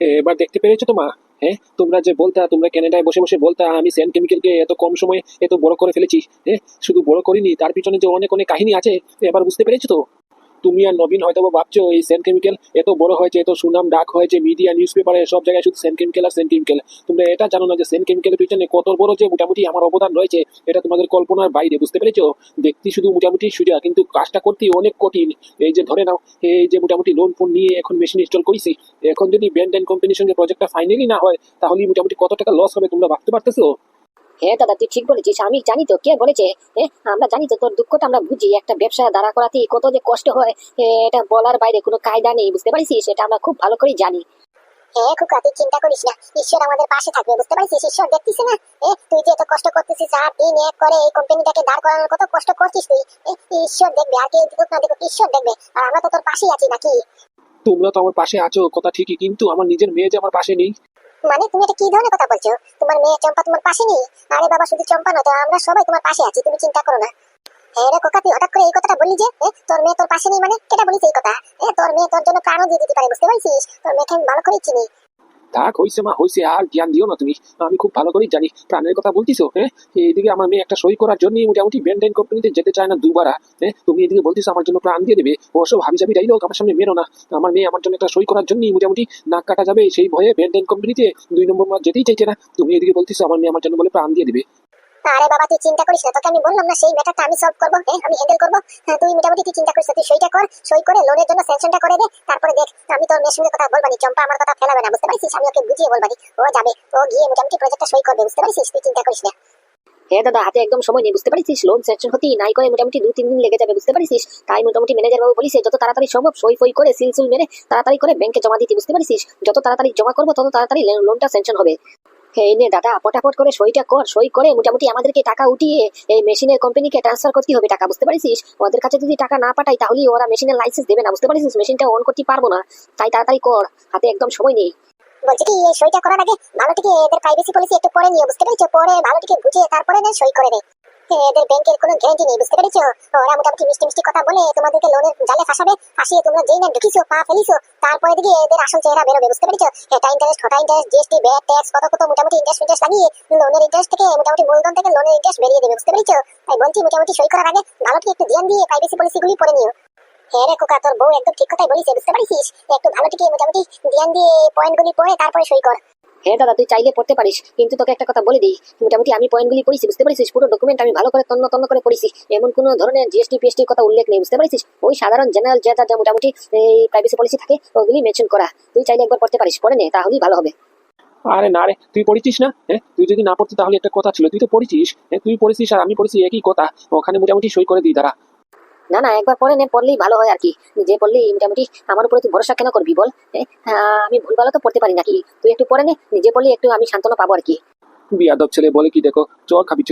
এবার দেখতে পেরেছ তো মা? হ্যাঁ? তোমরা যে বলতা, তোমরা ক্যানাডায় বসে বসে বলতা, আমি সেন কেমিক্যালকে এত কম সময়ে এত বড় করে ফেলেছি হ্যাঁ? শুধু বড় করিনি, তার পিছনে যে অনেক অনেক কাহিনী আছে, এবার বুঝতে পেরেছ তো? তুমি আর নবীন হয়তো ভাবছ, এই সেন কেমিক্যাল এত বড় হয়েছে, এত সুনাম ডাক হয়েছে মিডিয়া নিউজ পেপারে সব জায়গায় শুধু সেন কেমিক্যাল আর সেন কেমিক্যাল তোমরা এটা জানো না যে সেন কেমিক্যালের পিছনে কত বড় যে মোটামুটি আমার অবদান রয়েছে, এটা তোমাদের কল্পনার বাইরে, বুঝতে পেরেছ? দেখতে শুধু মোটামুটি সোজা, কিন্তু কাজটা করতে অনেক কঠিন। এই যে ধরে নাও, এই যে মোটামুটি লোন ফোন নিয়ে এখন মেশিন ইনস্টল করেছি, এখন যদি ব্যান্ড অ্যান্ড কোম্পানির সঙ্গে প্রজেক্টটা ফাইনালি না হয় তাহলে মোটামুটি কত টাকা লস হবে তোমরা ভাবতে পারতেছো? হ্যাঁ দাদা তুই ঠিক বলেছিস। আমি জানি তো কে বলেছে? হ্যাঁ আমরা জানি তো তোর দুঃখটা আমরা বুঝি। একটা ব্যবসা দাঁড়া করাতে কত যে কষ্ট হয় এটা বলার বাইরে কোনো কায়দা নেই বুঝতে পারিস এটা আমরা খুব ভালো করেই জানি। হ্যাঁ খুকা তুই চিন্তা করিস না। ঈশ্বর আমাদের পাশে থাকবে বুঝতে পারছিস? ঈশ্বর দেখতিস না? এ তুই যে এত কষ্ট করতেছিস আর দিন এক করে এই কোম্পানিটাকে দাঁড় করানোর কত কষ্ট করছিস তুই? এ, ঈশ্বর দেখবে আর দেখুক না দেখুক ঈশ্বর দেখবে। আর আমরা তো তোর পাশেই আছি নাকি? তোমরা তো আমার পাশে আছো কথা ঠিকই কিন্তু আমার নিজের মেয়ে যে আমার পাশে নেই মানে তুমি এটা কি ধরনের কথা বলছো? তোমার মেয়ে চম্পা তোমার পাশে নেই? আরে বাবা, শুধু চম্পা না তো, আমরা সবাই তোমার পাশে আছি, তুমি চিন্তা করো না। হ্যাঁ রে কোকা হঠাৎ করে এই কথাটা বললি যে তোর মেয়ে তোর পাশে নেই মানে কেটা বলিস এই কথা? এ তোর মেয়ে তোর জন্য প্রাণও দিয়ে দিতে পারে, বুঝতে পারছিস? তোর মেয়েকে আমি ভালো করে চিনি। থাক হইছে মা, হইছে আর জ্ঞান দিও না তুমি। আমি খুব ভালো করেই জানি, প্রাণের কথা বলতিছো হ্যাঁ এইদিকে আমার মেয়ে একটা সই করার জন্য মোটামুটি ব্যান্ডাইন কোম্পানিতে যেতে চায় না দুবার হ্যাঁ তুমি এদিকে বলতিছো আমার জন্য প্রাণ দিয়ে দেবে অবশ্য ভাবি যাবি হোক আমার সামনে মেরো না। আমার মেয়ে আমার জন্য একটা সই করার জন্যই মোটামুটি নাক কাটা যাবে, সেই ভয়ে ব্যান্ডাইন কোম্পানিতে দুই নম্বর মাস যেতেই চাইছে না। তুমি এদিকে বলতিছো আমার মেয়ে আমার জন্য বলে প্রাণ দিয়ে দেবে। আরে বাবা তুই চিন্তা করিস না তোকে আমি বললাম না সেই ম্যাটারটা আমি সলভ করব হ্যাঁ আমি হ্যান্ডেল করব। হ্যাঁ, তুই মোটামুটি তুই চিন্তা করিস তুই সইটা কর সই করে লোনের জন্য স্যাংশনটা করে দে তারপরে দেখ আমি তোর মেয়ের সঙ্গে কথা বলবানি চম্পা আমার কথা ফেলাবে না বুঝতে পারছিস? আমি ওকে বুঝিয়ে বলবানি ও যাবে ও গিয়ে মোটামুটি প্রজেক্টটা সই করবে বুঝতে পারছিস? তুই চিন্তা করিস না। হ্যাঁ দাদা হাতে একদম সময় নেই বুঝতে পারিস লোন স্যাংশন হতেই নাই করে মোটামুটি দু তিন দিন লেগে যাবে বুঝতে পারিস তাই মোটামুটি ম্যানেজার বাবু বলিস যত তাড়াতাড়ি সম্ভব সই ফই করে সিল সিল মেরে তাড়াতাড়ি করে ব্যাংকে জমা দিতে বুঝতে পারিস যত তাড়াতাড়ি জমা করব তত তাড়াতাড়ি লোনটা স্যাংশন হবে। এই নে দাদা, পটাপট করে সইটা কর, সই করে মোটামুটি আমাদেরকে টাকা উঠিয়ে এই মেশিনের কোম্পানিকে ট্রান্সফার করতে হবে। টাকা বুঝতে পারিস ওদের কাছে যদি টাকা না পাঠাই তাহলে ওরা মেশিনের লাইসেন্স দেবে না। বুঝতে পারিস মেশিনটা অন করতে পারব না। তাই তাড়াতাড়ি কর, হাতে একদম সময় নেই। বলছি কি সইটা করার আগে ভালো থেকে এদের প্রাইভেসি পলিসি একটু পরে নিয়ে বুঝতে পেরেছ? পরে ভালো থেকে বুঝিয়ে তারপরে না, সই করে দে এদের ব্যাংকের কোনো গ্যারান্টি নেই, বুঝতে পেরেছ? ওরা মোটামুটি মিষ্টি মিষ্টি কথা বলে, তোমাদেরকে লোনের জালে ফাঁসাবে, ফাঁসিয়ে তোমরা যেই না ঢুকিছো পা ফেলিছো, তারপরে এদের আসল চেহারা বেরোবে, বুঝতে পেরেছ? এটা ইন্টারেস্ট ইন্টারেস্ট জিএসটি ট্যাক্স কত কত মোটামুটি ইন্টারেস্ট ইন্টারেস্ট লাগিয়ে লোনের ইন্টারেস্ট থেকে মোটামুটি মূলধন থেকে লোনের ইন্টারেস্ট বেরিয়ে দেবে, বুঝতে পেরেছ? তাই বলছি, মোটামুটি সই করার আগে একটু ধ্যান দিয়ে প্রাইভেসি পলিসিগুলি পড়ে নিও। হ্যাঁ রে কোকা তোর বউ একদম ঠিক কথাই বলিস বুঝতে পারিস একটু ভালো মোটামুটি ধ্যান দিয়ে পয়েন্টগুলি পড়ে তারপরে সই কর। হ্যাঁ দাদা, তুই চাইলে পড়তে পারিস, কিন্তু তোকে একটা কথা বলে দিই। মোটামুটি আমি পয়েন্টগুলি পড়েছি, বুঝতে পারিস পুরো ডকুমেন্ট আমি ভালো করে তন্ন তন্ন করে পড়েছি। এমন কোনো ধরনের জিএসটি পিএসটির কথা উল্লেখ নেই, বুঝতে পারিস ওই সাধারণ জেনারেল যা যা মোটামুটি, এই প্রাইভেসি পলিসি থাকে, ওগুলি মেনশন করা। তুই চাইলে একবার পড়তে পারিস, পড়ে নে, তাহলেই ভালো হবে। আরে না রে, তুই পড়েছিস না? হ্যাঁ তুই যদি না পড়তি তাহলে একটা কথা ছিল, তুই তো পড়েছিস? হ্যাঁ তুই পড়েছিস আর আমি পড়েছি একই কথা, ওখানে মোটামুটি সই করে দিই তারা না না একবার পড়ে নে পড়লেই ভালো হয় আর কি। যে পড়লি মোটামুটি আমার উপরে তুই ভরসা কেন করবি বল হ্যাঁ, আমি ভুল ভালো তো পড়তে পারি নাকি? তুই একটু পড়ে নে নিজে পড়লি একটু আমি সান্ত্বনা পাবো আর কি। বিয়াদব ছেলে বলে কি দেখো খাবি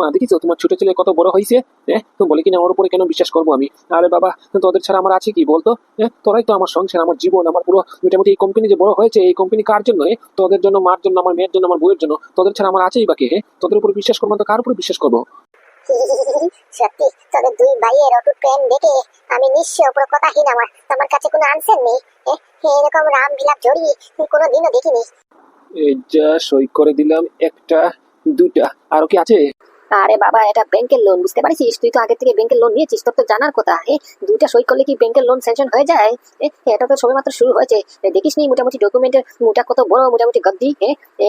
মা তোমার ছোট ছেলে কত বড় হয়েছে হ্যাঁ? বলে কিনা ওর উপরে কেন বিশ্বাস করব আমি? আরে বাবা তোদের ছাড়া আমার আছে কি বলতো হ্যাঁ? তোরাই তো আমার সংসার আমার জীবন আমার পুরো মোটামুটি এই কোম্পানি যে বড় হয়েছে এই কোম্পানি কার জন্য হ্যাঁ? তোদের জন্য মার জন্য আমার মেয়ের জন্য আমার বউয়ের জন্য তোদের ছাড়া আমার আছেই বাকি হ্যাঁ? তোদের উপর বিশ্বাস করব না তো কার উপরে বিশ্বাস করব? সত্যি তোদের দুই ভাইয়ের অটুট প্রেম দেখে আমি নিঃস্ব পুরো কথাহীন আমার। আমার কাছে কোনো আনসার নেই এরকম রাম বিলাপ জড়ি কোনো দিনও দেখিনি। এই যা সই করে দিলাম একটা দুটা আরও কি আছে? আরে বাবা এটা ব্যাংকের লোন বুঝতে পারছিস? তুই তো আগে থেকে ব্যাংকের লোন নিয়েছিস তোর তো জানার কথা। এ দুইটা সই করলে কি ব্যাংকের লোন স্যাংশন হয়ে যায়? এ এটা তো সবেমাত্র শুরু হয়েছে। দেখিস নি মোটামুটি ডকুমেন্টের মোটা কত বড় মোটামুটি গদ্দি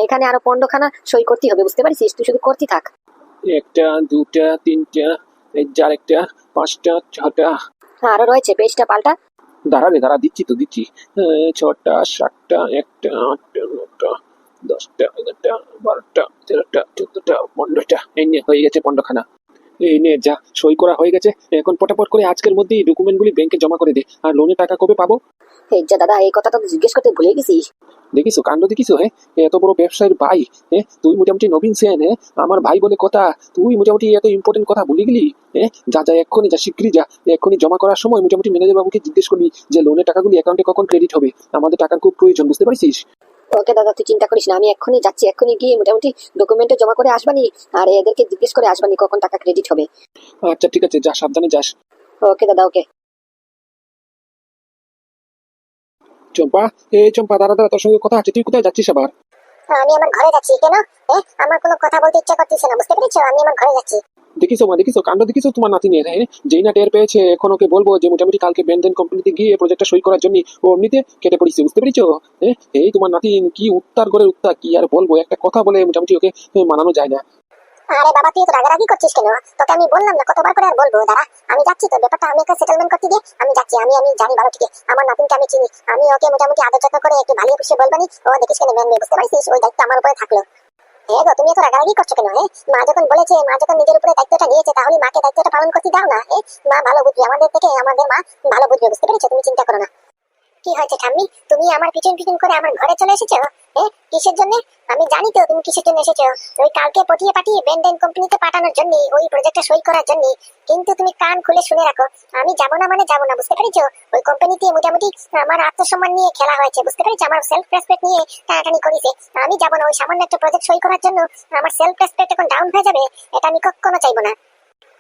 এখানে আরও পনেরোখানা সই করতে হবে বুঝতে পারছিস? তুই শুধু করতে থাক। একটা দুটা তিনটা চার একটা পাঁচটা ছটা। আরও রয়েছে পেজটা পাল্টা? দাঁড়াবে দাঁড়া দিচ্ছি তো দিচ্ছি। ছটা সাতটা একটা আটটা নটা দশটা এগারোটা বারোটা তেরোটা চোদ্দটা পনেরোটা। এই নিয়ে হয়ে গেছে পনেরোখানা। এই নে যা সই করা হয়ে গেছে। এখন পটাপট করে আজকের মধ্যেই ডকুমেন্টগুলি ব্যাংকে জমা করে দে। আর লোনের টাকা কবে পাবো? এই যে দাদা এই কথাটা তো জিজ্ঞেস করতে ভুলে গেছিস। দেখিছো কাণ্ড দেখিছো হ্যাঁ? এত বড় ব্যবসায়ীর ভাই হ্যাঁ? তুই মোটামুটি নবীন সেন হ্যাঁ? আমার ভাই বলে কথা তুই মোটামুটি এত ইম্পর্টেন্ট কথা ভুলে গেলি হ্যাঁ? যা যা এক্ষুনি যা শিগগিরই যা। এক্ষুনি জমা করার সময় মোটামুটি ম্যানেজার বাবুকে জিজ্ঞেস করবি যে লোনের টাকাগুলি অ্যাকাউন্টে কখন ক্রেডিট হবে? আমাদের টাকার খুব প্রয়োজন বুঝতে পারছিস? ওকে দাদা তুই চিন্তা করিস না আমি এক্ষুনি যাচ্ছি এক্ষুনি গিয়ে মোটামুটি ডকুমেন্টে জমা করে আসবানি আর এদেরকে জিজ্ঞেস করে আসবানি কখন টাকা ক্রেডিট হবে। আচ্ছা ঠিক আছে যা সাবধানে যাস। ওকে দাদা ওকে। চম্পা এই চম্পা দাদা দাদা তোর সঙ্গে কথা আছে তুই কোথায় যাচ্ছিস আবার? আমি আমার ঘরে যাচ্ছি, কেন? আমার কোনো কথা বলতে ইচ্ছা করতেছে না, বুঝতে পেরেছ? আমি আমার ঘরে যাচ্ছি। মা কাণ্ড তোমার নাতিনের হ্যাঁ? যেই না টের পেয়েছে, এখন ওকে বলব যে মোটামুটি কালকে ব্যান্ডেন কোম্পানিতে গিয়ে প্রজেক্টটা সই করার জন্য ও কেটে পড়েছে, বুঝতে পেরেছ? হ্যাঁ এই তোমার নাতিন কি উত্তার করে উত্তার, কি আর বলব? একটা কথা বলে মোটামুটি ওকে মানানো যায় না। আরে বাবা, তুই তো রাগারাগি করছিস কেন? তোকে আমি বললাম না, কতবার করে আর বলব? দাঁড়া, আমি যাচ্ছি তো ব্যাপারটা, আমি একটা সেটেলমেন্ট করতে দিয়ে আমি যাচ্ছি, আমি আমি জানি ভালো ঠিক আমার নাতিনকে আমি চিনি, আমি ওকে মোটামুটি আদর যত্ন করে একটু ভালো খুশি বলবানি ও দেখিস কেন ম্যান বুঝতে পারছিস, ওই দায়িত্ব আমার উপরে থাকল। হ্যাঁ গো, তুমি এত রাগারাগি করছ কেন হ্যাঁ মা যখন বলেছে, মা যখন নিজের উপরে দায়িত্বটা নিয়েছে, তাহলে মাকে দায়িত্বটা পালন করতে দাও না হ্যাঁ মা ভালো বুঝবে আমাদের থেকে আমাদের মা ভালো বুঝবে বুঝতে পেরেছ? তুমি চিন্তা করো না। কি হয়েছে ঠাম্মি? তুমি আমার পিছন পিছন করে আমার ঘরে চলে এসেছ? হ্যাঁ কিসের জন্য? আমি জানি তো তুমি কিসের জন্য এসেছ। ওই কালকে পটিয়ে পাঠিয়ে বেন্ডেন কোম্পানিতে পাঠানোর জন্য, ওই প্রজেক্টটা সই করার জন্য। কিন্তু তুমি কান খুলে শুনে রাখো, আমি যাব না মানে যাব না, বুঝতে পেরেছ? ওই কোম্পানিতে মোটামুটি আমার আত্মসম্মান নিয়ে খেলা হয়েছে, বুঝতে পেরেছ? আমার সেলফ রেসপেক্ট নিয়ে টানাটানি করেছে। আমি যাব না, ওই সামান্য একটা প্রজেক্ট সই করার জন্য আমার সেলফ রেসপেক্ট এখন ডাউন হয়ে যাবে, এটা আমি কখনো চাইব না।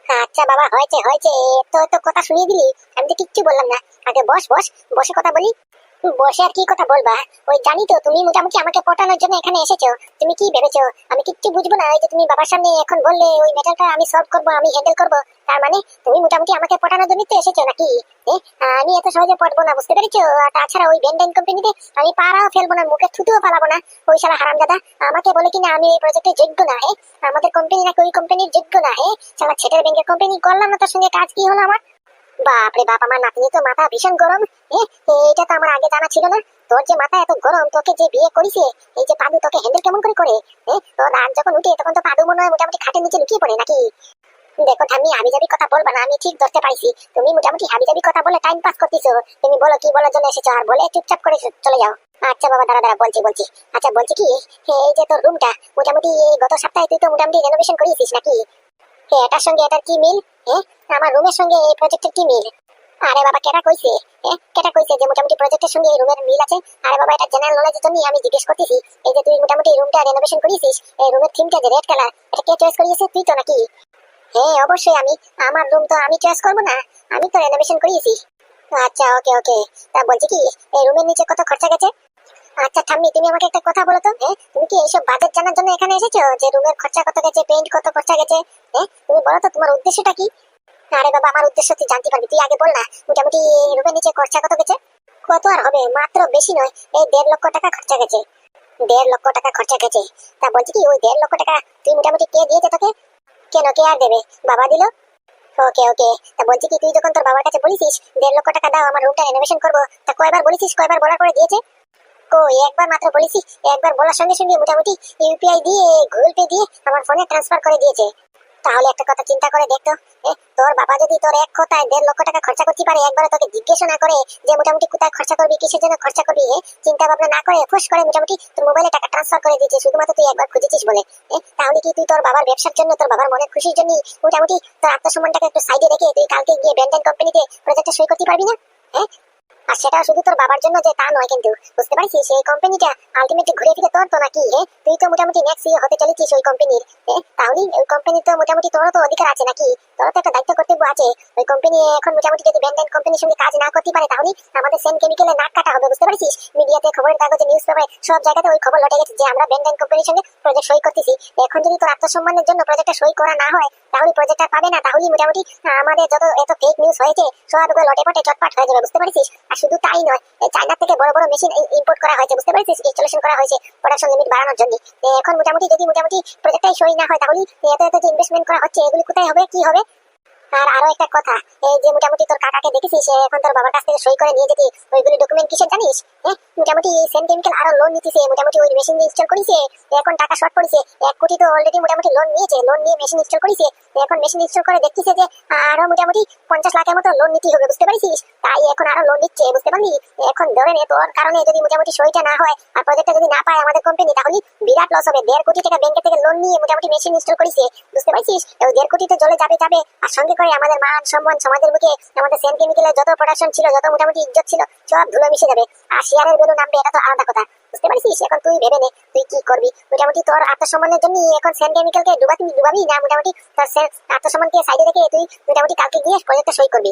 আচ্ছা বাবা, হয়েছে হয়েছে। তো তো কথা শুনিয়ে দিলি। আমি তো কিচ্ছু বললাম না। আগে বস বস। বসে কথা বলি। বসে আর কি কথা বলবা? ওই জানি তো, তুমি মোটামুটি আমাকে পটানোর জন্য এখানে এসেছ। তুমি কি ভেবেছো? আমি কিচ্ছু বুঝব না, এই যে তুমি বাবার সামনে এখন বললে ওই মেটালটা আমি সলভ করব, আমি হ্যান্ডেল করব। তার মানে তুমি মোটামুটি আমাকে পটানোর জন্য তো এসেছ নাকি? আমি এত সহজে পটবো না, বুঝতে পেরেছ? তাছাড়া ওই বেন্ডেন কোম্পানিতে আমি পাড়াও ফেলব না, মুখে থুতুও ফালাবো না। ওই শালা হারাম দাদা আমাকে বলে কিনা আমি এই প্রজেক্টে যোগ্য না হে আমাদের কোম্পানি নাকি ওই কোম্পানির যোগ্য না হে শালা ছেটের ব্যাংকের কোম্পানি করলাম না, তার সঙ্গে কাজ কি হলো আমার? বাপরে বাপ, আমার নাতনি তো মাথা ভীষণ গরম। এ এটা তো আমার আগে জানা ছিল না। তোর যে মাথা এত গরম, তোকে যে বিয়ে করিছে, এই যে পাদু তোকে হ্যান্ডেল কেমন করে করে? তোর রাত যখন উঠে, তখন তো পাদু মনে হয় মোটামুটি খাটের নিচে লুকিয়ে পড়ে নাকি? দেখো ঠাম্মি হাবি যাবি কথা বলবা না, আমি ঠিক ধরতে পাইছি তুমি মোটামুটি হাবি যাবি কথা বলে টাইম পাস করতেছো। তুমি বলো, কি বলার জন্য এসেছ? আর বলে চুপচাপ করে চলে যাও। আচ্ছা বাবা, দাঁড়া দাঁড়া, বলছি বলছি। আচ্ছা বলছি কি? এই যে তোর রুমটা মোটামুটি এই গত সপ্তাহে তুই তো মোটামুটি রেনোভেশন করিয়েছিস নাকি? এটার সঙ্গে এটার কি মিল? হ্যাঁ আমার রুমের সঙ্গে এই প্রজেক্টের কি মিল? আরে বাবা কেটা কইছে? কেটা কইছে যে মোটামুটি প্রজেক্টের সঙ্গে এই রুমের মিল আছে? আরে বাবা, এটা জেনারেল নলেজের জন্য আমি জিজ্ঞেস করতেছি, এই যে তুই মোটামুটি রুমটা রেনোভেশন করিয়েছিস এই রুমের থিমটা যে রেড কালার এটা কে চয়েস করিয়েছে, তুই তো নাকি? হ্যাঁ অবশ্যই আমি, আমার রুম তো আমি চয়েস করব না, আমি তো রেনোভেশন করিয়েছি। আচ্ছা ওকে ওকে তা বলছি কি, এই রুমের নিচে কত খরচা গেছে? আচ্ছা ঠাম্মি, তুমি আমাকে একটা কথা বলো তো হ্যাঁ? তুমি কি এইসব বাজেট জানার জন্য এখানে এসেছ যে রুমের খরচা কত গেছে পেইন্ট কত খরচা গেছে? হ্যাঁ তুমি বলো তো তোমার উদ্দেশ্যটা কি? আরে বাবা, আমার উদ্দেশ্য তুই জানতে পারবি। তুই আগে বল না, মোটামুটি রুমের নিচে খরচা কত গেছে? কত আর হবে? মাত্র বেশি নয়, এই দেড় লক্ষ টাকা খরচা গেছে। দেড় লক্ষ টাকা খরচা গেছে। তা বলছি কি, ওই দেড় লক্ষ টাকা তুই মোটামুটি কে দিয়েছে তোকে? কেন, কে আর দেবে? বাবা দিল? ওকে ওকে। তা বলছি কি, তুই যখন তোর বাবার কাছে দেড় লক্ষ টাকা দাও, আমার রুমটা করব, তা কয়বার কয়বার বলার করে দিয়েছে? একবার মাত্র বলিস একবার বলার সঙ্গে সঙ্গে মোটামুটি ইউপিআই দিয়ে গুগল পে দিয়ে আমার ফোনে ট্রান্সফার করে দিয়েছে। তাহলে একটা কথা চিন্তা করে দেখতো তোর বাবা যদি তোর এক কথায় দেড় লক্ষ টাকা খরচা করতে পারে একবার তোকে জিজ্ঞেস না করে যে মোটামুটি কোথায় খরচা করবি, কিসের জন্য খরচা করবি চিন্তা ভাবনা না করে ফুস করে মোটামুটি তোর মোবাইলে টাকা ট্রান্সফার করে দিয়েছে, শুধুমাত্র তুই একবার খুঁজেছিস বলে। তাহলে কি তুই তোর বাবার ব্যবসার জন্য, তোর বাবার মনের খুশির জন্য মোটামুটি তোর আত্মসম্মানটাকে একটু সাইডে রেখে তুই কালকে গিয়ে ব্যান্ডেন কোম্পানিতে প্রজেক্টটা সই করতে পারবি না? হ্যাঁ আর সেটা শুধু তোর বাবার জন্য যে তা নয় কিন্তু, বুঝতে পারছিস? এই কোম্পানিটা আলটিমেটলি ঘুরে ফিরে তোর তো নাকি, হে? তুই তো মোটামুটি নেক্সট ইয়ে হতে চলেছিস ওই কোম্পানির তাহলে ওই কোম্পানির তো মোটামুটি তোরও তো অধিকার আছে নাকি? তোরও তো একটা দায়িত্ব কর্তব্য আছে। ওই কোম্পানি এখন মোটামুটি যদি ব্যান্ডেন কোম্পানির সঙ্গে কাজ না করতে পারে তাহলে আমাদের সেন কেমিক্যালে নাক কাটা হবে, বুঝতে পারছিস? মিডিয়াতে খবরের কাগজে নিউজ পেপারে সব জায়গাতে ওই খবর লটে গেছে যে আমরা ব্যান্ডেন কোম্পানির সঙ্গে প্রজেক্ট সই করতেছি। এখন যদি তোর আত্মসম্মানের জন্য প্রজেক্টটা সই করা না হয় তাহলে প্রজেক্টটা পাবে না। তাহলে মোটামুটি আমাদের যত এত ফেক নিউজ হয়েছে, সবগুলো লটে পটে চটপাট হয়ে যাবে, বুঝতে পারছিস? আর শুধু তাই নয় চায়না থেকে বড় বড় মেশিন ইম্পোর্ট করা হয়েছে, বুঝতে পারছিস? ইনস্টলেশন করা হয়েছে প্রোডাকশন লিমিট বাড়ানোর জন্য। এখন মোটামুটি যদি মোটামুটি প্রজেক্টটাই সই না হয় তাহলে এত এত যে ইনভেস্টমেন্ট করা হচ্ছে, এগুলি কোথায় হবে, কি হবে? আর আরও একটা কথা, এই যে মোটামুটি তোর কাকাকে দেখেছিস এখন তোর বাবার কাছ থেকে সই করে নিয়ে যেতে, ওইগুলি ডকুমেন্ট কিসের জানিস? হ্যাঁ মোটামুটি সেন কেমিক্যাল আরও লোন নিতেছে, মোটামুটি ওই মেশিন ইনস্টল করেছে এখন টাকা শর্ট পড়েছে এক কোটি তো অলরেডি মোটামুটি লোন নিয়েছে লোন নিয়ে মেশিন ইনস্টল করেছে এখন মেশিন ইনস্টল করে দেখতেছে যে আরও মোটামুটি পঞ্চাশ লাখের মতো লোন নিতে হবে, বুঝতে পারছিস? তাই এখন আরও লোন নিচ্ছে, বুঝতে পারলি? এখন ধরে নে, তোর কারণে যদি মোটামুটি সইটা না হয় আর প্রজেক্টটা যদি না পায় আমাদের কোম্পানি তাহলে বিরাট লস হবে। দেড় কোটি টাকা ব্যাংকে থেকে লোন নিয়ে মোটামুটি মেশিন ইনস্টল করেছে, বুঝতে পারছিস? দেড় কোটি তো জলে যাবে যাবে, আর সঙ্গে করে আমাদের মান সম্মান সমাজের বুকে, আমাদের সেন কেমিক্যালের যত প্রোডাকশন ছিল, যত মোটামুটি ইজ্জত ছিল, সব ধুলো মিশে যাবে। আর শেয়ারের বেলু নামবে, এটা তো আলাদা কথা। বুঝতে পারছিস? এখন তুই ভেবে নে, তুই কি করবি? মোটামুটি তোর আত্মসম্মানের জন্য এখন সেন কেমিক্যালকে ডুবাবি ডুবাবি না? মোটামুটি তোর আত্মসম্মানকে সাইডে রেখে তুই মোটামুটি কালকে গিয়ে প্রজেক্টটা সই করবি।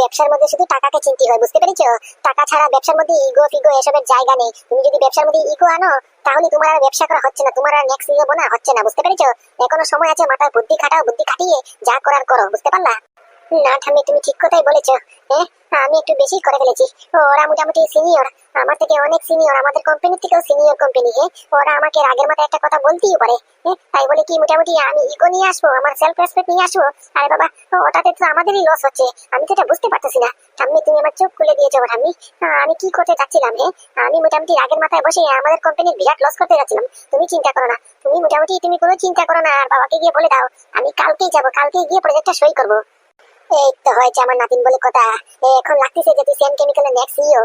ব্যবসার মধ্যে শুধু টাকাকে চিনতে হয়, বুঝতে পেরেছ? টাকা ছাড়া ব্যবসার মধ্যে ইগো ফিগো এসবের জায়গা নেই। তুমি যদি ব্যবসার মধ্যে ইগো আনো, তাহলে তোমার আর ব্যবসা করা হচ্ছে না, তোমার আর নেক্সট ইগো বোনা হচ্ছে না, বুঝতে পেরেছ? এখনও সময় আছে, মাথায় বুদ্ধি খাটাও, বুদ্ধি খাটিয়ে যা করার করো, বুঝতে পারলা? না ঠাম্মি তুমি ঠিক কথাই বলেছ আমি একটু বেশি করে ফেলেছি। ওরা মোটামুটি সিনিয়র আমার থেকে অনেক সিনিয়র আমাদের কোম্পানির থেকেও সিনিয়র কোম্পানি ওরা আমাকে আগের মাথায় একটা কথা বলতেই পারে তাই বলে কি মোটামুটি আমি ইগো নিয়ে আসব, আমার সেলফ রেসপেক্ট নিয়ে আসব? আরে বাবা, ওটাতে তো আমাদেরই লস হচ্ছে, আমি তো এটা বুঝতে পারতেছি না। ঠাম্মি, তুমি আমার চোখ খুলে দিয়েছ ঠাম্মি। আমি কি করতে চাচ্ছিলাম হ্যাঁ আমি মোটামুটি আগের মাথায় বসে আমাদের কোম্পানির বিরাট লস করতে যাচ্ছিলাম, তুমি চিন্তা করো না। তুমি মোটামুটি তুমি কোনো চিন্তা করো না, আর বাবাকে গিয়ে বলে দাও, আমি কালকেই যাব কালকে গিয়ে প্রজেক্টটা সই করব। হয়েছে আমার নাতিন বলে কথা। এখন লাগতেছে যে তুই সেম কেমিক্যালের নেক্সট সিও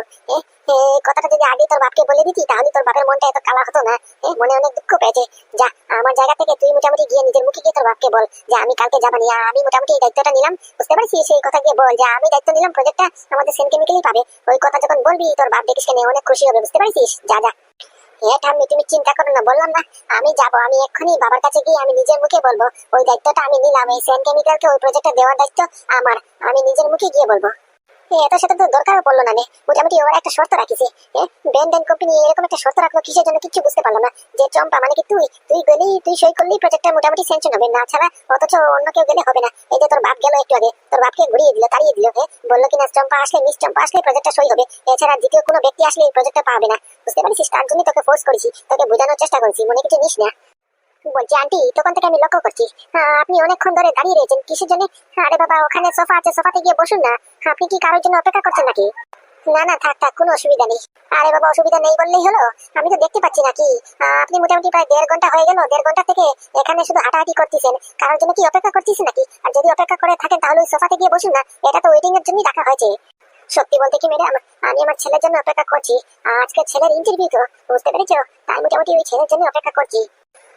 কথাটা যদি আগে তোর বাপকে বলে দিতি, তাহলে তোর বাপের মনটা এত কালা হতো না। মনে অনেক দুঃখ পেয়েছে। যা, আমার জায়গা থেকে তুই মোটামুটি গিয়ে নিজের মুখে গিয়ে তোর বাপকে বল যে আমি কালকে যাবানি আমি মোটামুটি এই দায়িত্বটা নিলাম। বুঝতে পারছিস? সেই কথা গিয়ে বল যে আমি দায়িত্ব নিলাম প্রজেক্টটা আমাদের সেম কেমিক্যালই পাবে। ওই কথা যখন বলবি, তোর বাপ দেখিস কেন অনেক খুশি হবে। বুঝতে পারছিস? যা যা। হ্যাঁ ঠাম্মি তুমি চিন্তা করো না, বললাম না, আমি যাব, আমি এক্ষুনি বাবার কাছে গিয়ে আমি নিজের মুখে বলব। ওই দায়িত্বটা আমি নিলাম, এই সেন কেমিক্যালকে ওই প্রজেক্টটা দেওয়ার দায়িত্ব আমার, আমি নিজের মুখে গিয়ে বলব। এ, এটার সাথে তো দরকারও পড়ল না মোটামুটি ওরা একটা শর্ত রাখিছে ব্যান্ড ব্যান্ড কোম্পানি এরকম একটা শর্ত রাখল কিসের জন্য কিছু বুঝতে পারলাম না। যে চম্পা মানে কি তুই? তুই গেলেই তুই সই করলেই প্রজেক্টটা মোটামুটি স্যাংশন হবে। না ছাড়া অথচ অন্য কেউ গেলে হবে না। এই যে তোর বাপ গেল একটু আগে তোর বাপকে ঘুরিয়ে দিল তাড়িয়ে দিল হ্যাঁ বলল কিনা চম্পা আসলে মিস চম্পা আসলে প্রজেক্টটা সই হবে। এছাড়া দ্বিতীয় কোনো ব্যক্তি আসলে এই প্রজেক্টটা পাবে না। বুঝতে পারছিস? তার জন্য তোকে ফোর্স করেছি। তোকে বোঝানোর চেষ্টা করেছি। মনে কিছু নিস না। বলছি আন্টি? তখন থেকে আমি লক্ষ্য করছি। আপনি অনেকক্ষণ ধরে দাঁড়িয়ে রয়েছেন। কিসের জন্য? আরে বাবা ওখানে সোফা আছে সোফাতে গিয়ে বসুন না। আপনি কি কারোর জন্য অপেক্ষা করছেন নাকি? না না থাক থাক কোনো অসুবিধা নেই। আরে বাবা অসুবিধা নেই বললেই হলো? আমি তো দেখতে পাচ্ছি নাকি আহ, আপনি মোটামুটি প্রায় দেড় ঘণ্টা হয়ে গেল। দেড় ঘণ্টা থেকে এখানে শুধু হাঁটাহাঁটি করতেছেন। কারোর জন্য কি অপেক্ষা করতেছেন নাকি? আর যদি অপেক্ষা করে থাকেন তাহলে ওই সোফাতে গিয়ে বসুন না। এটা তো ওয়েটিং এর জন্যই রাখা হয়েছে। সত্যি বলতে কি ম্যাডাম আমি আমার ছেলের জন্য অপেক্ষা করছি। আজকে ছেলের ইন্টারভিউ তো। বুঝতে পেরেছ? তাই মোটামুটি ওই ছেলের জন্য অপেক্ষা করছি।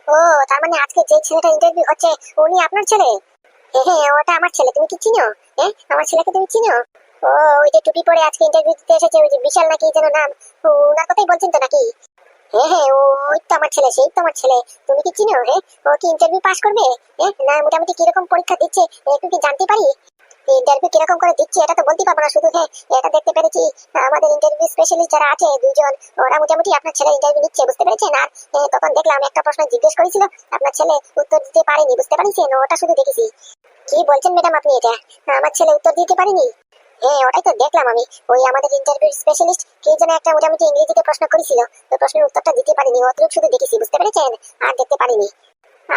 ও, তার মানে আজকে যে ছেলেটা ইন্টারভিউ হচ্ছে, উনি আপনার ছেলে? হ্যাঁ ওটা আমার ছেলে, তুমি কি চিনো? হ্যাঁ আমার ছেলেকে তুমি চিনো? ও, ওই যে টুপি পরে আজকে ইন্টারভিউ দিতে এসেছে, ওই যে বিশাল নাকি যেন নাম। ওনার কথাই বলছেন তো নাকি? হ্যাঁ হ্যাঁ ওই তো আমার ছেলে, সেই তো আমার ছেলে। তুমি কি চিনো হ্যাঁ ও কি ইন্টারভিউ পাস করবে? হ্যাঁ না, মোটামুটি কীরকম পরীক্ষা দিচ্ছে, একটু কি জানতে পারি? ইন্টারভিউ কীরকম করে দিচ্ছে, এটা তো বলতে পারব না। শুধু হ্যাঁ এটা দেখতে পেরেছি আমাদের ইন্টারভিউ স্পেশালিস্ট যারা আছে দুজন ওরা মোটামুটি আপনার ছেলে ইন্টারভিউ নিচ্ছে, বুঝতে পেরেছেন? আর তখন দেখলাম একটা প্রশ্ন জিজ্ঞেস করেছিল, আপনার ছেলে উত্তর দিতে পারেনি, বুঝতে ওটা শুধু দেখেছি। কি বলছেন ম্যাডাম আপনি এটা? আমার ছেলে উত্তর দিতে পারেনি? হ্যাঁ ওটাই তো দেখলাম আমি। ওই আমাদের ইন্টারভিউ স্পেশালিস্ট কে যেন একটা মোটামুটি ইংরেজিতে প্রশ্ন করেছিল, তো প্রশ্নের উত্তরটা দিতে পারিনি অতটুকু শুধু দেখেছি, বুঝতে পেরেছেন? আর দেখতে পারিনি।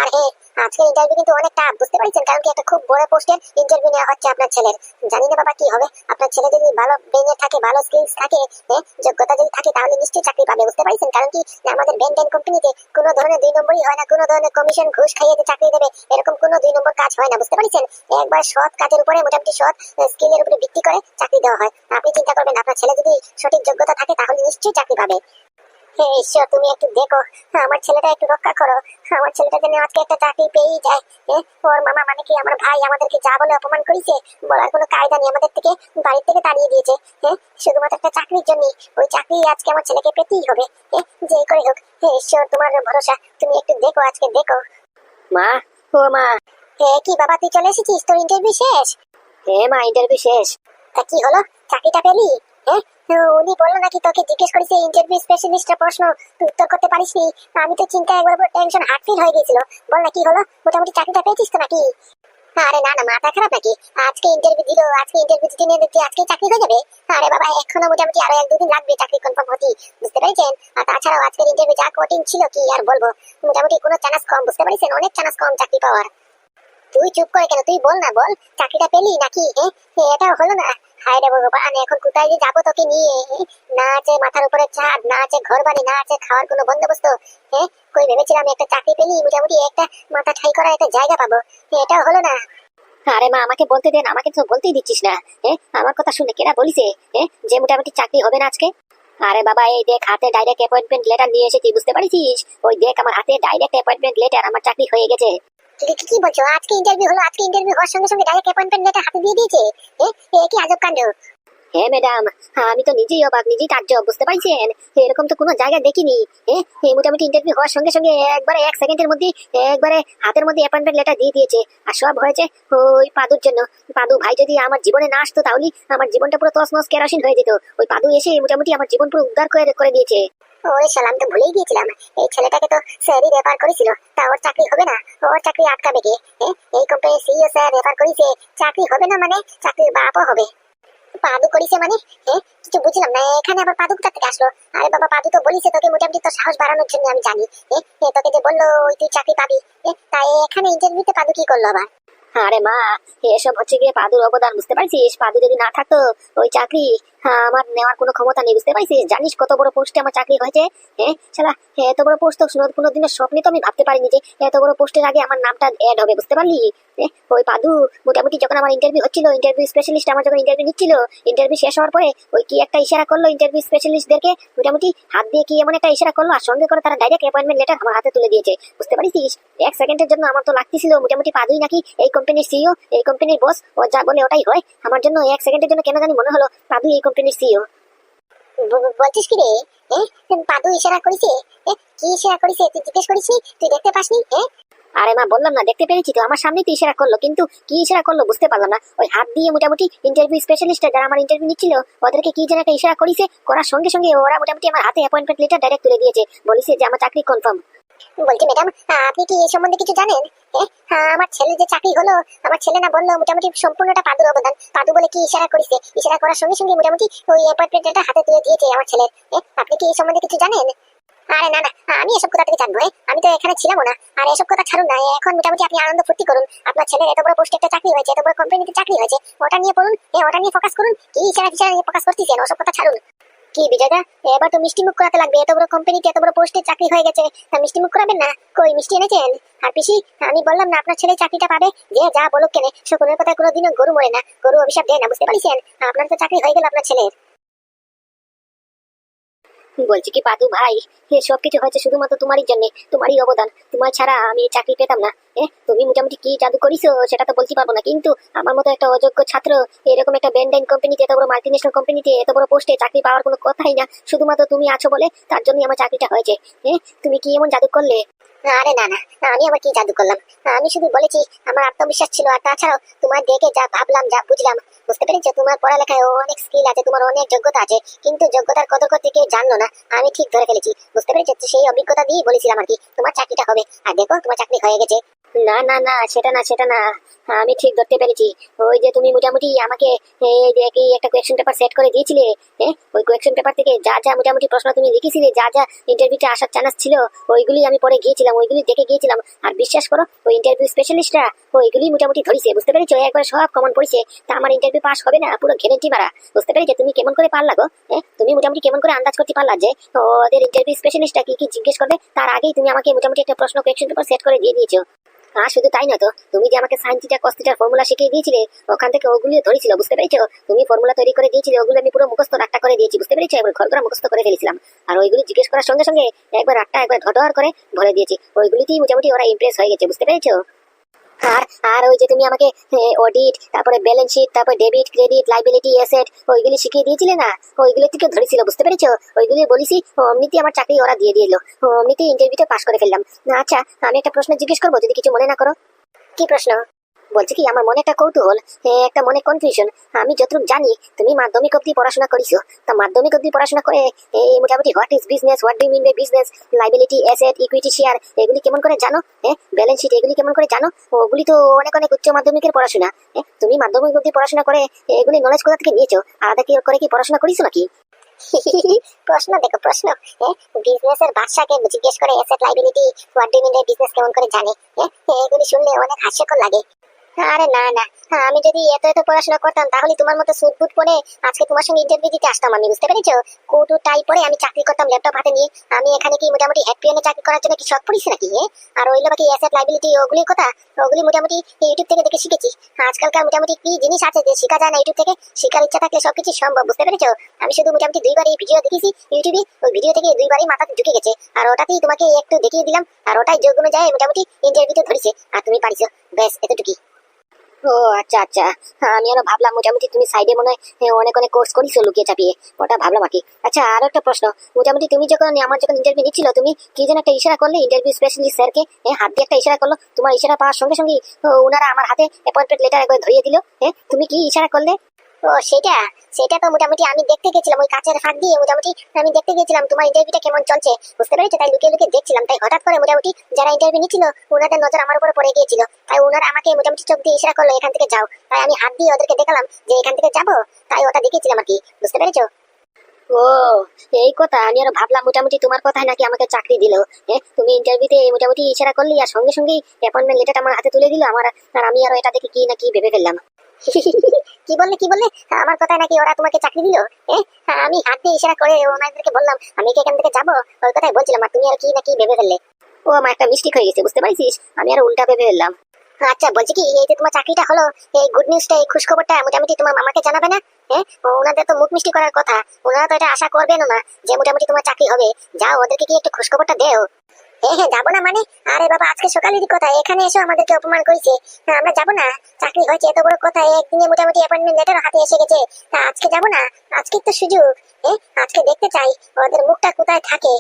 আর হ্যাঁ আজকের ইন্টারভিউ কিন্তু অনেক টাফ বুঝতে পারছেন, কারণ কি একটা খুব বড় পোস্টের ইন্টারভিউ নেওয়া হচ্ছে আপনার ছেলের। জানি না বাবা কি হবে। আপনার ছেলে যদি ভালো ব্রেনে থাকে, ভালো স্কিলস থাকে হ্যাঁ যোগ্যতা যদি থাকে, তাহলে নিশ্চয়ই চাকরি পাবে, বুঝতে পারছেন? কারণ কি আমাদের ব্যাংক ব্যাংক কোম্পানিতে কোনো ধরনের দুই নম্বরই হয় না, কোনো ধরনের কমিশন ঘুষ খাইয়ে চাকরি দেবে, এরকম কোনো দুই নম্বর কাজ হয় না, বুঝতে পারছেন? একবার সৎ কাজের উপরে মোটামুটি সৎ স্কিলের উপরে ভিত্তি করে চাকরি দেওয়া হয়। আপনি চিন্তা করবেন, আপনার ছেলে যদি সঠিক যোগ্যতা থাকে, তাহলে নিশ্চয়ই চাকরি পাবে। হে ঈশ্বর তুমি একটু দেখো। আমার ছেলেটা একটু রক্ষা করো। আমার ছেলেটা যেন আজকে একটা চাকরি পেয়েই যায় ওর মামা মানে কি আমার ভাই আমাদেরকে যা বলে অপমান করেছে বলার কোনো কায়দা নেই আমাদের থেকে বাড়ির থেকে তাড়িয়ে দিয়েছে হ্যাঁ শুধুমাত্র একটা চাকরির জন্য ওই চাকরি আজকে আমার ছেলেকে পেতেই হবে যেই করে হোক। হে ঈশ্বর তোমার ভরসা। তুমি একটু দেখো আজকে দেখো। মা ও মা। হে কি বাবা তুই চলে এসেছিস? তোর ইন্টারভিউ শেষ? হে মা ইন্টারভিউ শেষ। তা কি হলো? চাকরিটা পেলি? হ্যাঁ উনি বলল নাকি তোকে জিজ্ঞেস করেছে ইন্টারভিউ স্পেশালিস্টের প্রশ্ন তুই উত্তর করতে পারিসনি? আমি তো চিন্তা একবার পুরো টেনশন হার্টফিল হয়ে গেছিল বল না কি হলো? মোটামুটি চাকরিটা পেয়েছিস তো নাকি? আরে না না, মাথা খারাপ নাকি? আজকে ইন্টারভিউ দিল, আজকে ইন্টারভিউ দিতে নিয়ে দেখছি আজকে চাকরি হয়ে যাবে? আরে বাবা, এখনও মোটামুটি আরও এক দুদিন লাগবে চাকরি কনফার্ম হতে। বুঝতে পেরেছেন? আর তাছাড়াও আজকের ইন্টারভিউ যা কঠিন ছিল কি আর বলব? মোটামুটি কোনো চান্স কম, বুঝতে পেরেছেন? অনেক চান্স কম চাকরি পাওয়ার। তুই চুপ করে কেন? তুই বল না, বল। চাকরিটা পেলি নাকি? হ্যাঁ এটাও হলো না। এখন কোথায় যে যাব তোকে নিয়ে? না আছে মাথার উপরে ছাদ, না আছে ঘর বাড়ি না আছে খাওয়ার কোনো বন্দোবস্ত। হ্যাঁ কই ভেবেছিলাম একটা চাকরি পেলি, মোটামুটি একটা মাথা ঠাই করা একটা জায়গা পাবো। হলো না। আরে মা, আমাকে বলতে দেন, আমাকে তো বলতেই দিচ্ছিস না। হ্যাঁ আমার কথা শুনে কেনা বলিছে? হ্যাঁ যে মোটামুটি চাকরি হবে না আজকে? আরে বাবা, এই দেখ, হাতে ডাইরেক্ট অ্যাপয়েন্টমেন্ট লেটার নিয়ে এসেছি বুঝতে পারিস ওই দেখ, আমার হাতে ডাইরেক্ট অ্যাপয়েন্টমেন্ট লেটার আমার চাকরি হয়ে গেছে। কি- কি- বলছো? আজকে ইন্টারভিউ হলো, আজকে ইন্টারভিউ হওয়ার সঙ্গে সঙ্গে ডাইরেক্ট অ্যাপয়েন্টমেন্ট লেটার হাতে দিয়ে দিয়েছে? এ কি আজব কাণ্ড? হ্যাঁ ম্যাডাম আমি তো নিজেই অবাক, নিজেই তাজ্জব, বুঝতে পারছেন এরকম তো কোনো জায়গায় দেখিনি। হ্যাঁ এই মোটামুটি ইন্টারভিউ হওয়ার সঙ্গে সঙ্গে একবারে এক সেকেন্ডের মধ্যে, একবারে হাতের মধ্যে অ্যাপয়েন্টমেন্ট লেটার দিয়ে দিয়েছে। আর সব হয়েছে ওই পাদুর জন্য। পাদু ভাই যদি আমার জীবনে না আসতো, তাহলে আমার জীবনটা পুরো তসমস কেরোসিন হয়ে যেত। ওই পাদু এসে মোটামুটি আমার জীবন পুরো উদ্ধার করে করে দিয়েছে। ওরে সালাম তো ভুলেই গিয়েছিলাম। এই ছেলেটাকে তো স্যারই রেফার করেছিল। তা ওর চাকরি হবে না? ওর চাকরি আটকাবে কে? এই কোম্পানির সিইও স্যার রেফার করেছে। চাকরি হবে না মানে? চাকরির বাপও হবে। পাদু করেছে মানে? এ, কিছু বুঝলাম না এখানে আবার পাদু কোথা থেকে আসলো? আরে বাবা পাদু তো বলিছে তোকে মোটামুটি সাহস বাড়ানোর জন্য আমি জানি। এ, তোকে যে বলল তুই চাকরি পাবি। তাই এখানে ইন্টারভিউতে পাদু কি করল আবার? আরে মা এসব হচ্ছে গিয়ে পাদুর অবদান বুঝতে পারছিস? পাদু যদি না থাকতো ওই চাকরি হ্যাঁ, আমার নেওয়ার কোনো ক্ষমতা নেই বুঝতে পারছিস? জানিস কত বড় পোস্টে আমার চাকরি হয়েছে? হ্যাঁ এত বড় পোস্ট তো কোনো দিনের স্বপ্নে তো আমি ভাবতে পারিনি যে এত বড় পোস্টের আগে আমার নামটা অ্যাড হবে বুঝতে পারলি? ওই পাদু মোটামুটি যখন আমার ইন্টারভিউ হচ্ছিল ইন্টারভিউ স্পেশালিস্ট আমার যখন ইন্টারভিউ নিচ্ছিল ইন্টারভিউ শেষ হওয়ার পরে ওই কি একটা ইশারা করল ইন্টারভিউ স্পেশালিস্টদেরকে মোটামুটি হাত দিয়ে কি এমন একটা ইশারা করল? আর সঙ্গে করে তারা ডাইরেক্ট অ্যাপয়েন্টমেন্ট লেটার আমার হাতে তুলে দিয়েছে। বুঝতে পারিস এক সেকেন্ডের জন্য আমার তো লাগতেছিল মোটামুটি পাদুই নাকি এই কোম্পানির সিইও এই কোম্পানির বস ও যা বলে ওটাই হয়। আমার জন্য এক সেকেন্ডের জন্য কেন জানি মনে হলো পাদু এই কোম্পানির ব- বলছিস কি রে? এ, পাদু ইশারা করেছে? এ, কি ইশারা করেছে? তুই জিজ্ঞেস করিসনি তুই দেখতে পাসনি? এ আরে মা বললাম না দেখতে পেরেছি তো আমার সামনেই তো ইশারা করল কিন্তু কি ইশারা করল বুঝতে পারলাম না। ওই হাত দিয়ে মোটামুটি ইন্টারভিউ স্পেশালিস্ট যারা আমার ইন্টারভিউ নিচ্ছিল ওদেরকে কি যেন একটা ইশারা করেছে করার সঙ্গে সঙ্গে ওরা মোটামুটি আমার হাতে অ্যাপয়েন্টমেন্ট লেটার ডাইরেক্ট তুলে দিয়েছে বলেছে যে আমার চাকরি কনফার্ম বলছি ম্যাডাম আপনি কি এই সম্বন্ধে কিছু জানেন? হ্যাঁ, আমার ছেলে যে চাকরি হলো আমার ছেলে না বলল মোটামুটি সম্পূর্ণটা পাদুর অবদান পাদু বলে কি ইশারা করেছে ইশারা করার সঙ্গে সঙ্গে মোটামুটি ওই অ্যাপয়েন্টমেন্টটা হাতে তুলে দিয়েছে আমার ছেলের। আপনি কি এই সম্বন্ধে কিছু জানেন? আরে না না, আমি এসব কথা থেকে জানব আমি তো এখানে ছিলাম না। আর এসব কথা ছাড়ুন না এখন মোটামুটি আপনি আনন্দ ফুর্তি করুন। আপনার ছেলের এত বড় পোস্টে একটা চাকরি হয়েছে, এত বড় কোম্পানিতে চাকরি হয়েছে, ওটা নিয়ে পড়ুন ওটা নিয়ে ফোকাস করুন। কি ইশারা ইশারা নিয়ে ফোকাস করতেছেন? ওসব কথা ছাড়ুন। কি বিজয়দা, এবার তো মিষ্টি মুখ করাতে লাগবে, এত বড় কোম্পানিতে এত বড় পোস্টে চাকরি হয়ে গেছে। তা মিষ্টি মুখ করাবেন না? কই, মিষ্টি এনেছেন? আর পিসি, আমি বললাম না, আপনার ছেলে চাকরিটা পাবে, যে যা বলুক কেনে। শকুনের কথা কোনোদিনও গরু মরে না। গরু অভিশাপ দেয় না, বুঝতে পারছেন? আপনার তো চাকরি হয়ে গেল আপনার ছেলের। বলছি কি, পাদু ভাই সবকিছু হয়েছে শুধুমাত্র তোমারই জন্য, তোমারই অবদান। তোমার ছাড়া আমি চাকরি পেতাম না। তুমি মোটামুটি কি জাদু করিছো? সেটা তো বলতে পারব না। কিন্তু আমার মতো একটা অযোগ্য ছাত্র, এরকম একটা ব্যান্ডাইন কোম্পানিতে এত বড় মাল্টিনেশনাল কোম্পানিতে এত বড় পোস্টে চাকরি পাওয়ার কোনো কথাই না। শুধুমাত্র তুমি আছো বলে তার জন্যই আমার চাকরিটা হয়েছে। এ তুমি কি এমন জাদু করলে? আরে না না, আমি আবার কি জাদু করলাম? আমি শুধু বলেছি, আমার আত্মবিশ্বাস ছিল। আর তাছাড়াও তোমার দেখে যা ভাবলাম, যা বুঝলাম, বুঝতে পেরেছ? তোমার পড়ালেখায় অনেক স্কিল আছে, তোমার অনেক যোগ্যতা আছে। কিন্তু যোগ্যতার কত করতে কেউ জানলো না। আমি ঠিক ধরে ফেলেছি। বুঝতে পেরেছ? সেই অভিজ্ঞতা দিয়েই বলেছিলাম আর কি, তোমার চাকরিটা হবে। আর দেখো, তোমার চাকরি হয়ে গেছে। না না না, সেটা না সেটা না। আমি ঠিক ধরতে পেরেছি। ওই যে তুমি মোটামুটি আমাকে এই একটা কোয়েশ্চেন পেপার সেট করে দিয়েছিলে হ্যাঁ ওই কোয়েশ্চেন পেপার থেকে যা যা মোটামুটি প্রশ্ন তুমি লিখেছিলে, যা যা ইন্টারভিউতে আসার চান্স ছিল, ওইগুলি আমি পরে গিয়েছিলাম, ওইগুলি দেখে গিয়েছিলাম। আর বিশ্বাস করো, ওই ইন্টারভিউ স্পেশালিস্টরা ওইগুলি মোটামুটি ধরেছে, বুঝতে পেরেছ? একবার সব কমন পড়েছে, তা আমার ইন্টারভিউ পাস হবে না, পুরো গ্যারেন্টি মারা। বুঝতে পেরেছ? তুমি কেমন করে পারলা গো হ্যাঁ তুমি মোটামুটি কেমন করে আন্দাজ করতে পারলা যে ওদের ইন্টারভিউ স্পেশালিস্টটা কি কি জিজ্ঞেস করবে? তার আগেই তুমি আমাকে মোটামুটি একটা প্রশ্ন কোয়েশ্চেন পেপার সেট করে দিয়ে দিয়েছ। আর শুধু তাই না তো। তুমি যে আমাকে সাইন থিটা কস থিটার ফর্মুলা শিখিয়ে দিয়েছিলে, ওখান থেকে ওগুলো ধরেছিল, বুঝতে পেরেছ? তুমি ফর্মুলা তৈরি করে দিয়েছিলে, ওগুলো আমি পুরো মুখস্থ রাট্টা করে দিয়েছি, বুঝতে পেরেছ? এবার ঘর করে মুখস্থ করে ফেলেছিলাম। আর ওইগুলি জিজ্ঞেস করার সঙ্গে সঙ্গে একবার রাট্টা একবার ঘটর করে ভরে দিয়েছি। ওইগুলিতেই মোটামুটি ওরা ইমপ্রেস হয়ে গেছে, বুঝতে পেরেছ? আর আর ওই যে তুমি আমাকে অডিট তারপরে ব্যালেন্স শিট তারপরে ডেবিট ক্রেডিট লাইবিলিটি অ্যাসেট ওইগুলি শিখিয়ে দিয়েছিলে না? ওইগুলো থেকে ধরেছিল, বুঝতে পেরেছ? ওইগুলি বলিসি অমনিতে আমার চাকরি ওরা দিয়ে দিল। অমনিতে ইন্টারভিউতে পাশ করে ফেললাম। আচ্ছা আমি একটা প্রশ্ন জিজ্ঞেস করব, যদি কিছু মনে না করো। কি প্রশ্ন? বলছি কি আমার মনে একটা কৌতূহল একটা মনে কনফিউশন আমি যতটুকু জানি তুমি মাধ্যমিক অব্দি পড়াশোনা করিছো। তা মাধ্যমিক অব্দি পড়াশোনা করে এই মোটামুটি what is business what do mean by business liability asset equity share এগুলি কেমন করে জানো? হ্যাঁ ব্যালেন্স শিট এগুলি কেমন করে জানো? ওগুলি তো অনেক অনেক উচ্চ মাধ্যমিকের পড়াশোনা। এ, তুমি মাধ্যমিক অব্দি পড়াশোনা করে এগুলি নলেজ কোথা থেকে নিয়েছো? আলাদা কি করে কি পড়াশোনা করিছো নাকি? প্রশ্ন দেখো প্রশ্ন। বিজনেসের বাদশাকে জিজ্ঞেস করে asset liability what do mean business কেমন করে জানে? এ, এগুলি শুনলে অনেক হাস্যকর লাগে। আরে না না। হ্যাঁ, আমি যদি এত এত পড়াশোনা করতাম তাহলে তোমার মতো স্যুট বুট পরে আজকে তোমার সঙ্গে ইন্টারভিউ দিতে আসতাম আমি বুঝতে পেরেছ? কোটু টাই পরে আমি চাকরি করতাম ল্যাপটপ হাতে নিয়ে। আমি এখানে কি মোটামুটি হেড চাকরি করার জন্য কি শখ পড়িস নাকি? আর ওইগুলো বাকি অ্যাসেট লাইবিলিটি ওগুলির কথা? ওগুলি মোটামুটি ইউটিউব থেকে দেখে শিখেছি। আজকালকার মোটামুটি কি জিনিস আছে যে শেখা যায় না ইউটিউব থেকে? শেখার ইচ্ছা থাকলে সবকিছু সম্ভব বুঝতে পেরেছ? আমি শুধু মোটামুটি দুইবার এই ভিডিও দেখেছি ইউটিউবে ওই ভিডিও থেকে দুইবারই মাথাতে ঢুকে গেছে। আর ওটাতেই তোমাকে একটু দেখিয়ে দিলাম আর ওটাই যোগ অনুযায়ী মোটামুটি ইন্টারভিউতে ধরেছে আর তুমি পারিছো। ব্যাস এতটুকুই। ও আচ্ছা আচ্ছা। আমি আরও ভাবলাম, মোটামুটি তুমি সাইডে মনে হয় অনেক অনেক কোর্স করিছো লুকিয়ে চাপিয়ে। ওটা ভাবলাম আর কি। আচ্ছা আরও একটা প্রশ্ন। মোটামুটি তুমি যখন, আমার যখন ইন্টারভিউ নিচ্ছিল, তুমি কি যেন একটা ইশারা করলে ইন্টারভিউ স্পেশালিস্ট স্যারকে হাত দিয়ে একটা ইশারা করল? তোমার ইশারা পাওয়ার সঙ্গে সঙ্গে ওনারা আমার হাতে অ্যাপয়েন্টমেন্ট লেটার একবার ধরিয়ে দিল হ্যাঁ তুমি কি ইশারা করলে? সেটা? সেটা তো মোটামুটি আমি দেখতে গেছিলাম। ওই দিয়ে মোটামুটি আমি দেখতে গেছিলাম। তোমার ইন্টারভিউটা কেমন চলছে? বুঝতে পেরেছ? তাই লুকিয়ে লুকিয়ে দেখছিলাম। তাই হঠাৎ করে মোটামুটি যারা ইন্টারভিউ ওনাদের নজর আমার উপরে পড়ে গিয়েছিল। তাই ওনারা আমাকে মোটামুটি চোখ দিয়ে ইশারা করল, এখান থেকে যাও। তাই আমি হাত দিয়ে ওদেরকে দেখালাম যে, এখান থেকে যাব? তাই ওটা দেখেছিলাম আর কি। বুঝতে পেরেছ? ও, এই কথা। আমি আরও ভাবলাম, মোটামুটি তোমার কথাই নাকি আমাকে চাকরি দিল। হ্যাঁ তুমি ইন্টারভিউতে মোটামুটি ইশারা করলি আর সঙ্গে সঙ্গে অ্যাপয়েন্টমেন্ট লেটারটা আমার হাতে তুলে দিল। আমার আর আমি আরও এটা দেখে কি না কি ভেবে ফেললাম। কি বললে কি বললে? আমার কথায় নাকি ওরা তোমাকে চাকরি দিল? আমি হাত দিয়ে ইশারা করে ওনাদেরকে বললাম, আমি কি এখান থেকে যাব? ওই কথাই বলছিলাম তুমি আর কি না কি ভেবে ফেললে? ও আমার একটা মিস্টেক হয়ে গেছে, বুঝতে পারছিস? আমি আর উল্টা ভেবে ফেললাম। আচ্ছা বলছি কি, এই যে তোমার চাকরিটা হলো, এই গুড নিউজটা এই খুশ খবরটা, মোটামুটি তোমার মামাকে জানাবে না? হ্যাঁ ওনাদের তো মুখ মিষ্টি করার কথা, ওনারা তো এটা আশা করবেন না যে মোটামুটি তোমার চাকরি হবে। যাও, ওদেরকে কি একটু খুশ খবরটা দেও। হ্যাঁ যাব না মানে? আরে বাবা, আজকে সকালেরই কথা। এখানে এসে আমাদেরকে অপমান করেছে। আমরা যাব না। চাকরি হয়েছে, এত বড় কথা। একদিনে মোটামুটি অ্যাপয়েন্টমেন্ট হাতে এসে গেছে। তা আজকে যাব না? আজকে তো সুযোগ আজকে দেখতে চাই, ওদের মুখটা কোথায় থাকে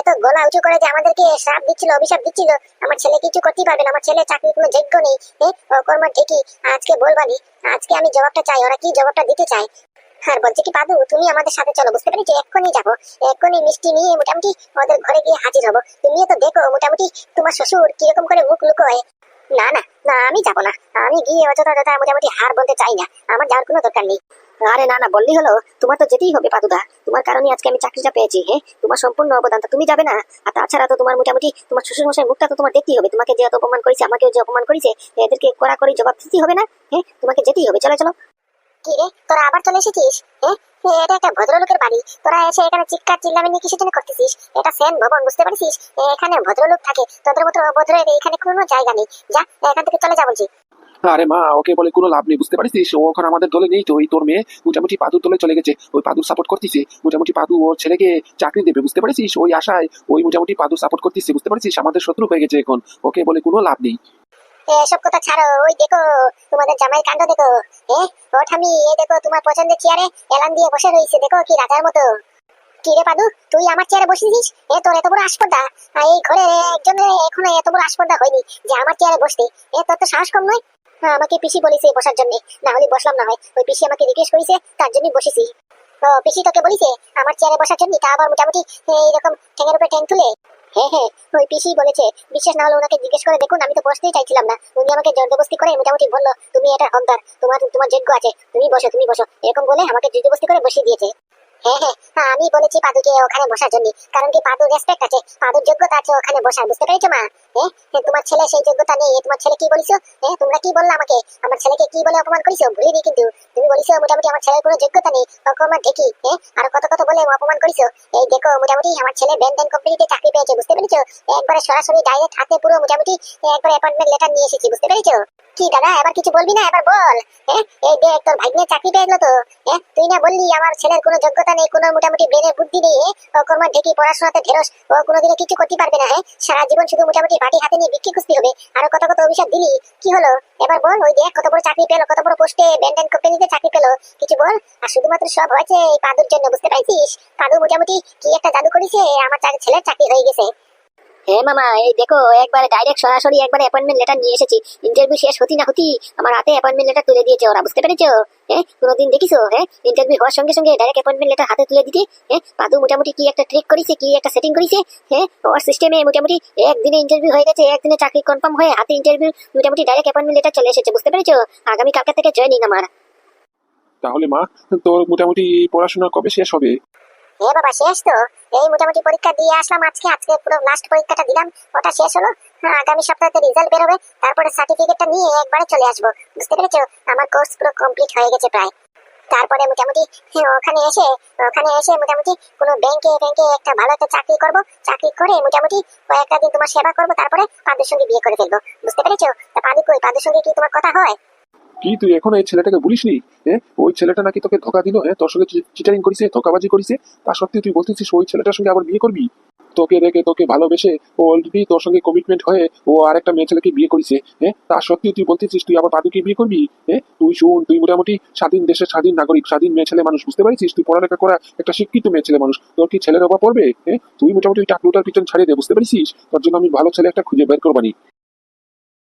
এত গলা উঁচু করে যে আমাদেরকে শ্রাপ দিচ্ছিল, অভিশাপ দিচ্ছিল। আমার ছেলে কিছু করতেই পারবে না। আমার ছেলে চাকরির কোনো যোগ্য নেই ঠিকই আজকে বলবানি আজকে আমি জবাবটা চাই। ওরা কি জবাবটা দিতে চায়? আর বলছে কি পাদু তুমি আমাদের সাথে চলো, বুঝতে এক্ষুনি যাব, এক্ষুনি মিষ্টি নিয়ে মোটামুটি ওদের ঘরে গিয়ে হাজির হব। তুমিও তো দেখো মোটামুটি তোমার শ্বশুর কীরকম করে মুখ লুকোয়। না না না, আমি যাব না। আমি গিয়ে অযথা অযথা মোটামুটি হার বলতে চাই না। আমার যাওয়ার কোনো দরকার নেই। আরে না না, বললি হলো, তোমার তো যেতেই হবে, পাদুদা। তোমার কারণে আজকে আমি চাকরিটা পেয়েছি হ্যাঁ তোমার সম্পূর্ণ অবদানটা তুমি যাবে না। আর তাছাড়া তো তোমার মোটামুটি তোমার শ্বশুর মশাই মুখটা তো তোমার দেখতেই হবে। তোমাকে যে অপমান করেছে, আমাকেও যে অপমান করেছে, এদেরকে কড়া করে জবাব দিতেই হবে না হ্যাঁ তোমাকে যেতেই হবে। চলো চলো। তোরা আবার চলে এসেছিস? এটা একটা ভদ্রলোকের বাড়ি। তোরা এসে এখানে চিৎকার করতেছিস? এটা সেন ভবন, বুঝতে পারছিস? এখানে ভদ্রলোক থাকে। তোদের মতো এখানে কোনো জায়গা নেই। যা, এখান থেকে চলে যা বলছি। আরে মা, ওকে বলে কোনো লাভ নেই, বুঝতে পারছিস? ও এখন আমাদের দলে নেই তো। ওই তোর মেয়ে মোটামুটি পাদুর দলে চলে গেছে। ওই পাদুর সাপোর্ট করতেছে। মোটামুটি পাদু ওর ছেলেকে চাকরি দেবে, বুঝতে পারছিস? ওই আশায় ওই মোটামুটি পাদু সাপোর্ট করতেছে, বুঝতে পারছিস? আমাদের শত্রু হয়ে গেছে এখন। ওকে বলে কোনো লাভ নেই। এসব কথা ছাড়ো ওই দেখো তোমাদের কাণ্ড দেখো। আমি এ দেখো তোমার পছন্দের চেয়ারে এলান দিয়ে বসে রয়েছে দেখো কি রাজার মতো। পাদু তুই আমার চেয়ারে বসেছিস এ তোর এত বড় আসপর্দা। এই ঘরে এখনও এত বড় আসপর্দা হয়নি যে আমার চেয়ারে বসতে। এ তোর তো সাহস কম নয়? হ্যাঁ, আমাকে পিসি বলেছে বসার জন্য। না হলে বসলাম না হয়। ওই পিসি আমাকে রিকোয়েস্ট করেছে তার জন্যই বসেছি। ও পিসি তোকে বলেছে আমার চেয়ারে বসার জন্য। তা আবার মোটামুটি এইরকম ঠ্যাঙের উপরে ঠ্যাং তুলে। হ্যাঁ হ্যাঁ ওই পিসি বলেছে, বিশ্বাস না হলে ওনাকে জিজ্ঞেস করে, দেখুন, আমি তো বসতেই চাইছিলাম না। উনি আমাকে জর্দবস্তি করে মোটামুটি বলল, তুমি এটা হকদার তোমার তোমার যোগ্য আছে, তুমি বসো তুমি বসো। এরকম বলে আমাকে জর্দবস্তি করে বসিয়ে দিয়েছে। হ্যাঁ হ্যাঁ। হ্যাঁ, আমি বলেছি পাদুকে ওখানে বসার জন্য। কারণ কি পাদুর রেসপেক্ট আছে পাদুর যোগ্যতা আছে ওখানে বসার বুঝতে পেরেছ মা? হ্যাঁ হ্যাঁ, তোমার ছেলে সেই যোগ্যতা নেই তোমার ছেলে কি বলিছো? হ্যাঁ তোমরা কি বললে আমাকে? আমার ছেলেকে কি বলে অপমান করিছো? ভুলিনি কিন্তু। তুমি বলিছো মোটামুটি আমার ছেলের কোনো যোগ্যতা নেই। অকর্মা দেখি হ্যাঁ আর কত কত বলে অপমান করিছো? এই দেখো মোটামুটি আমার ছেলে ব্যান্ডেন কোম্পানিতে চাকরি পেয়েছে বুঝতে পেরেছ? একবারে সরাসরি ডাইরেক্ট হাতে পুরো মোটামুটি একবারে অ্যাপয়েন্টমেন্ট লেটার নিয়ে এসেছি বুঝতে পেরেছ? কি দাদা, এবার কিছু বলবি না? এবার বল হ্যাঁ? এই দেখ, তোর ভাগ্নে চাকরি পেয়ে তো হ্যাঁ? তুই না বললি আমার ছেলের কোনো যোগ্যতা নেই, কোনো মোটামুটি ব্রেনের বুদ্ধি নেই হ্যাঁ? ঢেকি, পড়াশোনাতে ও কিছু করতে পারবে না সারা জীবন শুধু মোটামুটি বাটি হাতে নিয়ে বিক্রি খুঁজতে হবে, আর কত কত অভিশাপ দিলি, কি হলো? এবার বল, ওই দেখ, কত বড় চাকরি পেল, কত বড় পোস্টে কোম্পানিতে চাকরি পেল, কিছু বল? আর শুধুমাত্র সব হয়েছে এই পাদুর জন্য, বুঝতে পারছিস? পাদু মোটামুটি কি একটা জাদু করেছে, আমার ছেলের চাকরি হয়ে গেছে। হ্যাঁ মামা, এই দেখো, একবারে ডাইরেক্ট সরাসরি একবারে অ্যাপয়েন্টমেন্ট লেটার নিয়ে এসেছি। ইন্টারভিউ শেষ হতি না হতি আমার হাতে অ্যাপয়েন্টমেন্ট লেটার তুলে দিয়েছে ওরা, বুঝতে পেরেছ? হ্যাঁ কোনোদিন দেখিছো? হ্যাঁ ইন্টারভিউ হওয়ার সঙ্গে সঙ্গে ডাইরেক্ট অ্যাপয়েন্টমেন্ট লেটার হাতে তুলে দিতে হ্যাঁ পাদু মোটামুটি কি একটা ট্রিক করেছে, কি একটা সেটিং করেছে হ্যাঁ ওর সিস্টেমে মোটামুটি একদিনে ইন্টারভিউ হয়ে গেছে, একদিনে চাকরি কনফার্ম হয়ে হাতে ইন্টারভিউ মোটামুটি ডাইরেক্ট অ্যাপয়েন্টমেন্ট লেটার চলে এসেছে, বুঝতে পেরেছ? আগামী কালকা থেকে জয়েনিং আমার। তাহলে মা, তোর মোটামুটি পড়াশোনা কবে শেষ হবে? এ বাবা শেষ তো? এই মোটামুটি পরীক্ষা দিয়ে আসলাম আজকে আজকে পুরো লাস্ট পরীক্ষাটা দিলাম ওটা শেষ হলো। হ্যাঁ, আগামী সপ্তাহে রেজাল্ট বেরোবে তারপরে সার্টিফিকেটটা নিয়ে একবারে চলে আসব। বুঝতে পেরেছ? আমার কোর্স পুরো কমপ্লিট হয়ে গেছে প্রায়। তারপরে মোটামুটি হ্যাঁ, ওখানে এসে ওখানে এসে মোটামুটি কোনো ব্যাংকে ব্যাংকে একটা ভালো একটা চাকরি করব। চাকরি করে মোটামুটি কয়েকটা দিন তোমার সেবা করব তারপরে পাদুর সঙ্গে বিয়ে করে ফেলব। বুঝতে পেরেছ? পাদু কই? পাদুর সঙ্গে কি তোমার কথা হয়? কি তুই এখন এই ছেলেটাকে বলিসনি? হ্যাঁ? ওই ছেলেটা নাকি তোকে ধোকা দিল হ্যাঁ? তোর সঙ্গে চিটারিং করিছে, ধোকাবাজি করিছে। তা সত্ত্বেও তুই বলতেছিস ওই ছেলেটার সঙ্গে আবার বিয়ে করবি? তোকে দেখে তোকে ভালোবেসে ও অলরেডি তোর সঙ্গে কমিটমেন্ট হয়ে ও আরেকটা মেয়ে ছেলেকে বিয়ে করেছে হ্যাঁ? তা সত্ত্বেও তুই বলতেছিস তুই আবার পাদুকে বিয়ে করবি হ্যাঁ? তুই শুন, তুই মোটামুটি স্বাধীন দেশের স্বাধীন নাগরিক, স্বাধীন মেয়ে ছেলে মানুষ, বুঝতে পারছিস তুই পড়ালেখা করা একটা শিক্ষিত মেয়ে ছেলে মানুষ। তোর কি ছেলের অভাব পড়বে হ্যাঁ? তুই মোটামুটি টাকলুটার পিছন ছাড়িয়ে দে, বুঝতে পারছিস তোর জন্য আমি ভালো ছেলে একটা খুঁজে বের করবানি।